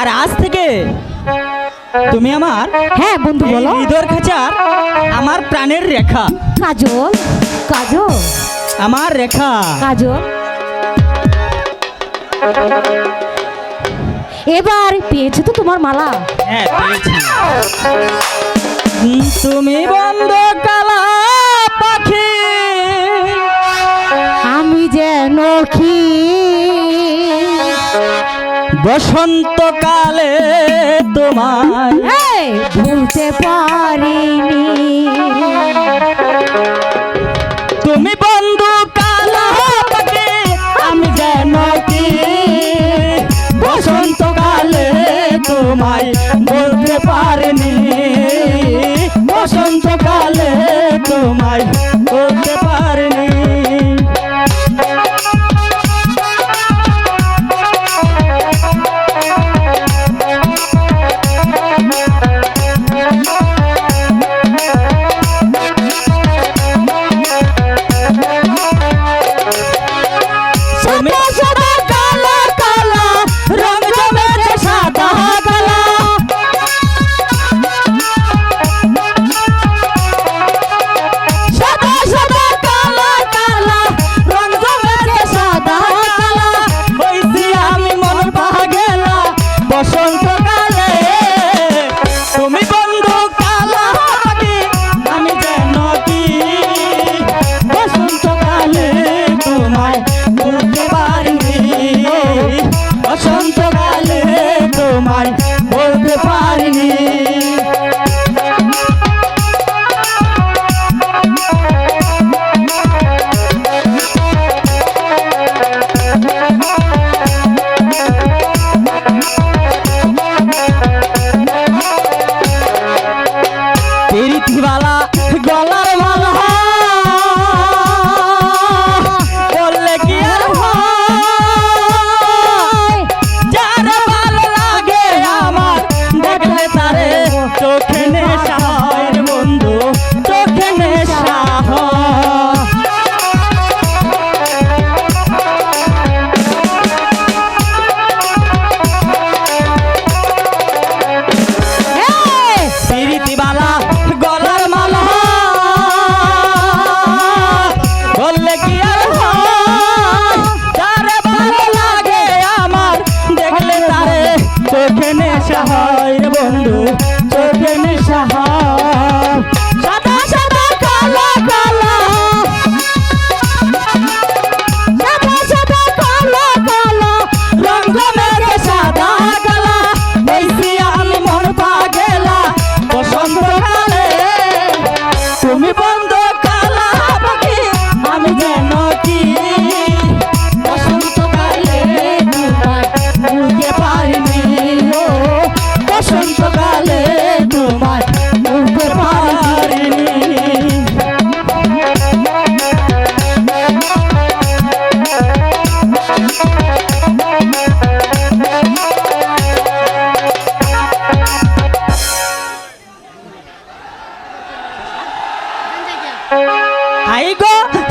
আর আজ থেকে তুমি আমার হ্যাঁ বন্ধু বলো। ইদর খাচার আমার প্রাণের রেখা। কাজল কাজল। আমার রেখা। কাজল। এবার পেয়েছ তো তোমার মালা। হ্যাঁ পেয়েছি। তুমি বন্ধ কালা পাখি। আমি যেন কি বসন্তকাল ভুলতে পারিনি। তুমি বন্ধু কালা আমি যেন কি? বসন্তকালে তোমায় বলতে পারিনি। বসন্তকালে তোমায় এই গো